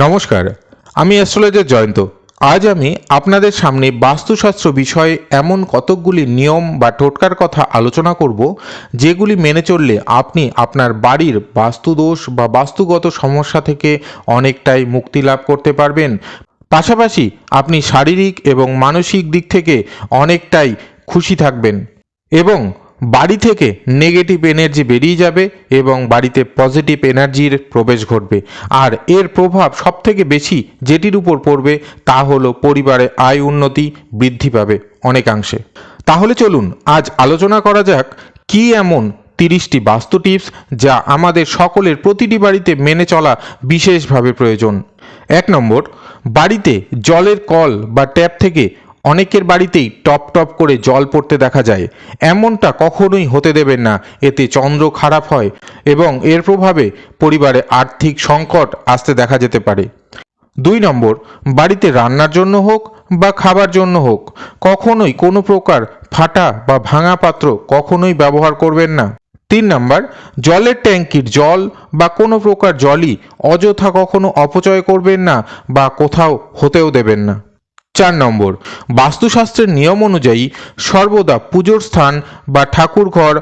নমস্কার, আমি অ্যাস্ট্রোলজার জয়ন্ত। আজ আমি আপনাদের সামনে বাস্তুশাস্ত্র বিষয়ে এমন কতকগুলি নিয়ম বা টোটকার কথা আলোচনা করব, যেগুলি মেনে চললে আপনি আপনার বাড়ির বাস্তুদোষ বা বাস্তুগত সমস্যা থেকে অনেকটাই মুক্তি লাভ করতে পারবেন। পাশাপাশি আপনি শারীরিক এবং মানসিক দিক থেকে অনেকটাই খুশি থাকবেন। এবং বাড়ি থেকে নেগেটিভ এনার্জি বেরিয়ে যাবে এবং বাড়িতে পজিটিভ এনার্জির প্রবেশ ঘটবে। আর এর প্রভাব সবথেকে বেশি যেটির উপর পড়বে তা হলো পরিবারে আয় উন্নতি বৃদ্ধি পাবে অনেকাংশে। তাহলে চলুন আজ আলোচনা করা যাক কি এমন তিরিশটি বাস্তু টিপস যা আমাদের সকলের প্রতিটি বাড়িতে মেনে চলা বিশেষভাবে প্রয়োজন। এক নম্বর, বাড়িতে জলের কল বা ট্যাপ থেকে অনেকের বাড়িতেই টপ টপ করে জল পড়তে দেখা যায়। এমনটা কখনোই হতে দেবেন না। এতে চন্দ্র খারাপ হয় এবং এর প্রভাবে পরিবারে আর্থিক সংকট আসতে দেখা যেতে পারে। দুই নম্বর, বাড়িতে রান্নার জন্য হোক বা খাবার জন্য হোক, কখনোই কোনো প্রকার ফাটা বা ভাঙা পাত্র কখনোই ব্যবহার করবেন না। তিন নাম্বার, জলের ট্যাঙ্কির জল বা কোনো প্রকার জলই অযথা কখনো অপচয় করবেন না বা কোথাও হতেও দেবেন না। চার নম্বর। বাস্তুশাস্ত্রের নিয়ম অনুযায়ী সর্বদা পুজোর স্থান বা ঠাকুর ঘর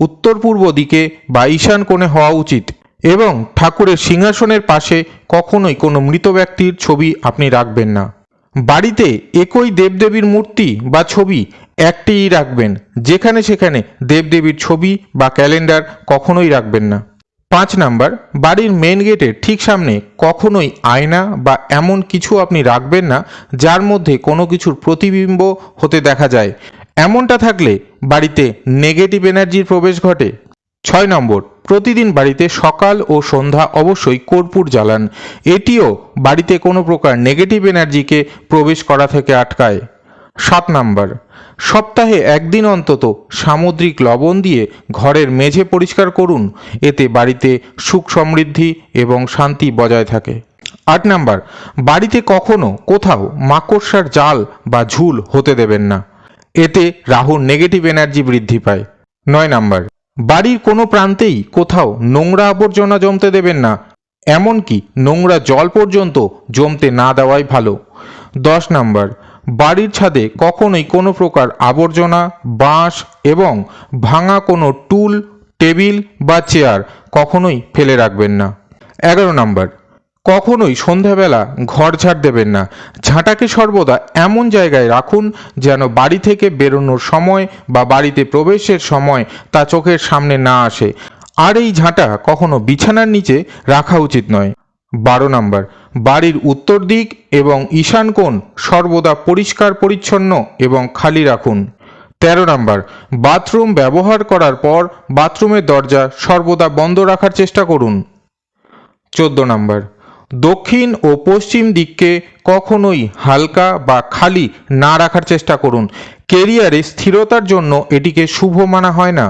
উত্তর পূর্ব দিকে বা ঈশান কোণে হওয়া উচিত এবং ঠাকুরের সিংহাসনের পাশে কখনোই কোনো মৃত ব্যক্তির ছবি আপনি রাখবেন না। বাড়িতে একই দেবদেবীর মূর্তি বা ছবি একটিই রাখবেন, যেখানে সেখানে দেবদেবীর ছবি বা ক্যালেন্ডার কখনোই রাখবেন না। পাঁচ নাম্বার, বাড়ির মেন গেটের ঠিক সামনে কখনোই আয়না বা এমন কিছু আপনি রাখবেন না, যার মধ্যে কোনো কিছুর প্রতিবিম্ব হতে দেখা যায়। এমনটা থাকলে বাড়িতে নেগেটিভ এনার্জির প্রবেশ ঘটে। ছয় নম্বর, প্রতিদিন বাড়িতে সকাল ও সন্ধ্যা অবশ্যই কর্পূর জ্বালান। এটিও বাড়িতে কোনো প্রকার নেগেটিভ এনার্জিকে প্রবেশ করা থেকে আটকায়। সাত নাম্বার সপ্তাহে একদিন অন্তত সামুদ্রিক লবণ দিয়ে ঘরের মেঝে পরিষ্কার করুন। এতে বাড়িতে সুখ সমৃদ্ধি এবং শান্তি বজায় থাকে। আট নাম্বার, বাড়িতে কখনো কোথাও মাকড়সার জাল বা ঝুল হতে দেবেন না। এতে রাহুর নেগেটিভ এনার্জি বৃদ্ধি পায়। নয় নাম্বার, বাড়ির কোনো প্রান্তেই কোথাও নোংরা আবর্জনা জমতে দেবেন না। এমনকি নোংরা জল পর্যন্ত জমতে না দেওয়াই ভালো। দশ নাম্বার বাড়ির ছাদে কখনোই কোনো প্রকার আবর্জনা, বাঁশ এবং ভাঙা কোনো টুল, টেবিল বা চেয়ার কখনোই ফেলে রাখবেন না। এগারো নম্বর, কখনোই সন্ধ্যাবেলা ঘর ঝাড় দেবেন না। ঝাঁটাকে সর্বদা এমন জায়গায় রাখুন যেন বাড়ি থেকে বেরোনোর সময় বা বাড়িতে প্রবেশের সময় তা চোখের সামনে না আসে। আর এই ঝাঁটা কখনো বিছানার নিচে রাখা উচিত নয়। বারো নাম্বার বাড়ির উত্তর দিক এবং ঈশান কোণ সর্বদা পরিষ্কার পরিচ্ছন্ন এবং খালি রাখুন। তেরো নম্বর, বাথরুম ব্যবহার করার পর বাথরুমের দরজা সর্বদা বন্ধ রাখার চেষ্টা করুন। চোদ্দ নম্বর, দক্ষিণ ও পশ্চিম দিককে কখনোই হালকা বা খালি না রাখার চেষ্টা করুন। কেরিয়ারে স্থিরতার জন্য এটিকে শুভ মানা হয় না।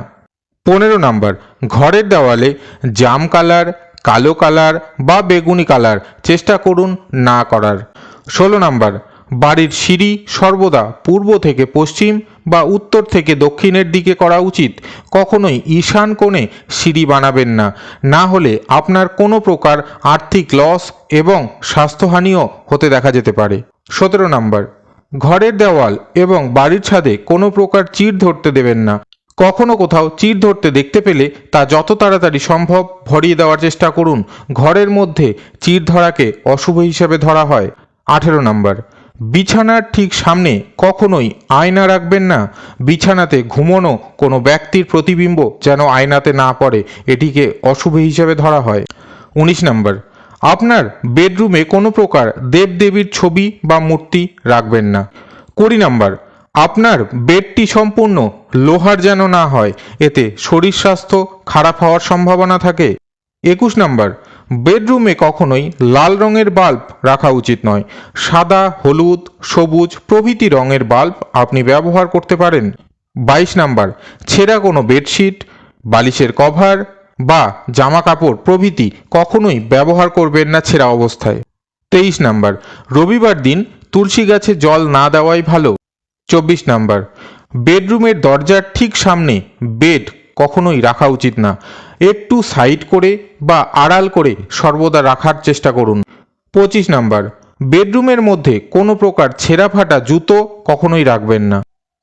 পনেরো নম্বর, ঘরের দেওয়ালে জাম কালার কালো কালার বা বেগুনি কালার চেষ্টা করুন না করার। ষোলো নাম্বার, বাড়ির সিঁড়ি সর্বদা পূর্ব থেকে পশ্চিম বা উত্তর থেকে দক্ষিণের দিকে করা উচিত। কখনোই ঈশান কোণে সিঁড়ি বানাবেন না। না হলে আপনার কোনো প্রকার আর্থিক লস এবং স্বাস্থ্যহানিও হতে দেখা যেতে পারে। সতেরো নাম্বার, ঘরের দেওয়াল এবং বাড়ির ছাদে কোনো প্রকার চিড় ধরতে দেবেন না। কখনো কোথাও চির ধরতে দেখতে পেলে তা যত তাড়াতাড়ি সম্ভব ভরিয়ে দেওয়ার চেষ্টা করুন। ঘরের মধ্যে চিড় ধরাকে অশুভ হিসেবে ধরা হয়। আঠেরো নম্বর। বিছানার ঠিক সামনে কখনোই আয়না রাখবেন না। বিছানাতে ঘুমোনো কোনো ব্যক্তির প্রতিবিম্ব যেন আয়নাতে না পড়ে, এটিকে অশুভ হিসেবে ধরা হয়। উনিশ নম্বর। আপনার বেডরুমে কোনো প্রকার দেবদেবীর ছবি বা মূর্তি রাখবেন না। কুড়ি নাম্বার। আপনার বেডটি সম্পূর্ণ লোহার যেন না হয়, এতে শরীর স্বাস্থ্য খারাপ হওয়ার সম্ভাবনা থাকে। একুশ নাম্বার, বেডরুমে কখনোই লাল রঙের বাল্ব রাখা উচিত নয়। সাদা, হলুদ, সবুজ প্রভৃতি রঙের বাল্ব আপনি ব্যবহার করতে পারেন। বাইশ নাম্বার, ছেঁড়া কোনো বেডশিট, বালিশের কভার বা জামা কাপড় প্রভৃতি কখনোই ব্যবহার করবেন না ছেঁড়া অবস্থায়। তেইশ নাম্বার, রবিবার দিন তুলসী গাছে জল না দেওয়াই ভালো। চব্বিশ নাম্বার। বেডরুমের দরজার ঠিক সামনে বেড কখনোই রাখা উচিত না। একটু সাইড করে বা আড়াল করে সর্বদা রাখার চেষ্টা করুন। পঁচিশ নাম্বার। বেডরুমের মধ্যে কোনো প্রকার ছেঁড়া ফাটা জুতো কখনোই রাখবেন না।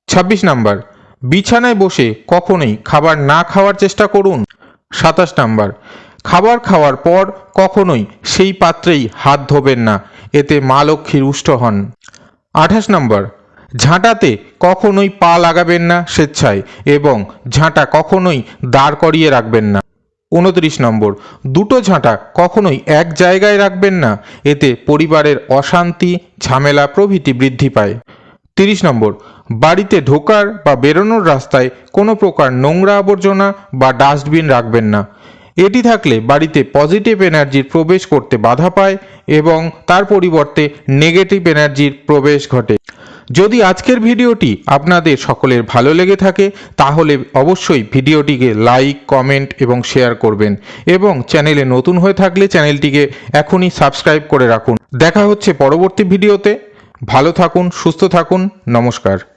ছাব্বিশ নাম্বার। বিছানায় বসে কখনোই খাবার না খাওয়ার চেষ্টা করুন। সাতাশ নাম্বার। খাবার খাওয়ার পর কখনোই সেই পাত্রেই হাত ধোবেন না। এতে মা লক্ষ্মী রুষ্ট হন। আঠাশ নম্বর। ঝাঁটাতে কখনোই পা লাগাবেন না স্বেচ্ছায় এবং ঝাঁটা কখনোই দাঁড় করিয়ে রাখবেন না। উনত্রিশ নম্বর, দুটো ঝাঁটা কখনোই এক জায়গায় রাখবেন না, এতে পরিবারের অশান্তি, ঝামেলা প্রভৃতি বৃদ্ধি পায়। তিরিশ নম্বর, বাড়িতে ঢোকার বা বেরোনোর রাস্তায় কোনো প্রকার নোংরা আবর্জনা বা ডাস্টবিন রাখবেন না। এটি থাকলে বাড়িতে পজিটিভ এনার্জির প্রবেশ করতে বাধা পায় এবং তার পরিবর্তে নেগেটিভ এনার্জির প্রবেশ ঘটে। যদি আজকের ভিডিওটি আপনাদের সকলের ভালো লেগে থাকে, তাহলে অবশ্যই ভিডিওটিকে লাইক, কমেন্ট এবং শেয়ার করবেন এবং চ্যানেলে নতুন হয়ে থাকলে চ্যানেলটিকে এখনই সাবস্ক্রাইব করে রাখুন। দেখা হচ্ছে পরবর্তী ভিডিওতে। ভালো থাকুন, সুস্থ থাকুন, নমস্কার।